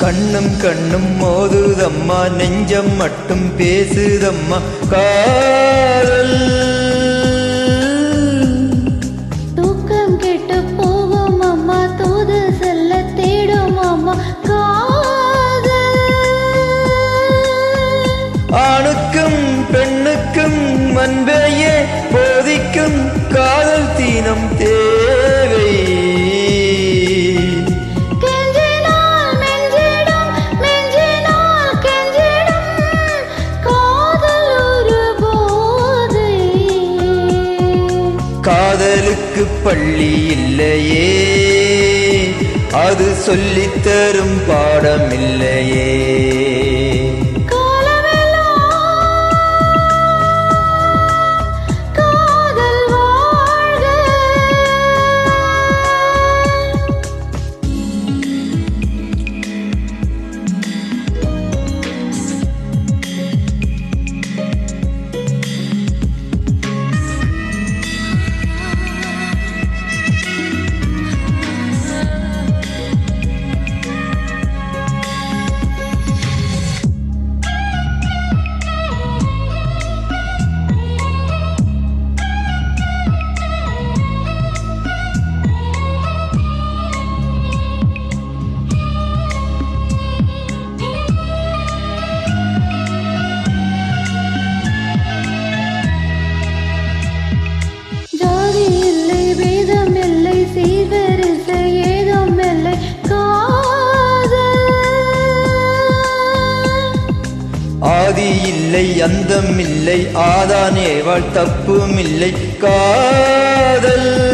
கண்ணும் கண்ணும் மோதுதம்மா நெஞ்சம் மட்டும் பேசுதம்மா. காதல். தூக்கம் கெட்டு போகும் அம்மா தூது செல்ல தேடும் அம்மா. ஆணுக்கும் பெண்ணுக்கும் அன்பையே போதிக்கும் காதலுக்கு பள்ளி இல்லையே. அது சொல்லித்தரும் பாடம் இல்லையே ஆதி இல்லை அந்தம் இல்லை ஆதான் தப்பும் இல்லை. காதல்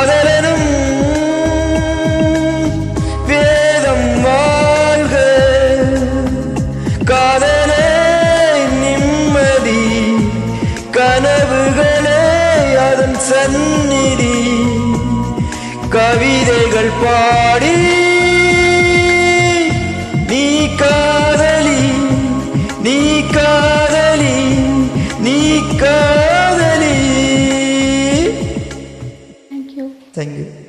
காதலனும் வேதம் வாழ்க. காதலே நிம்மதி கனவுகளே அதன் சந்நிதி. கவிதைகள் பாடி நீ காதலி நீ காதலி நீ காதலி Thank you.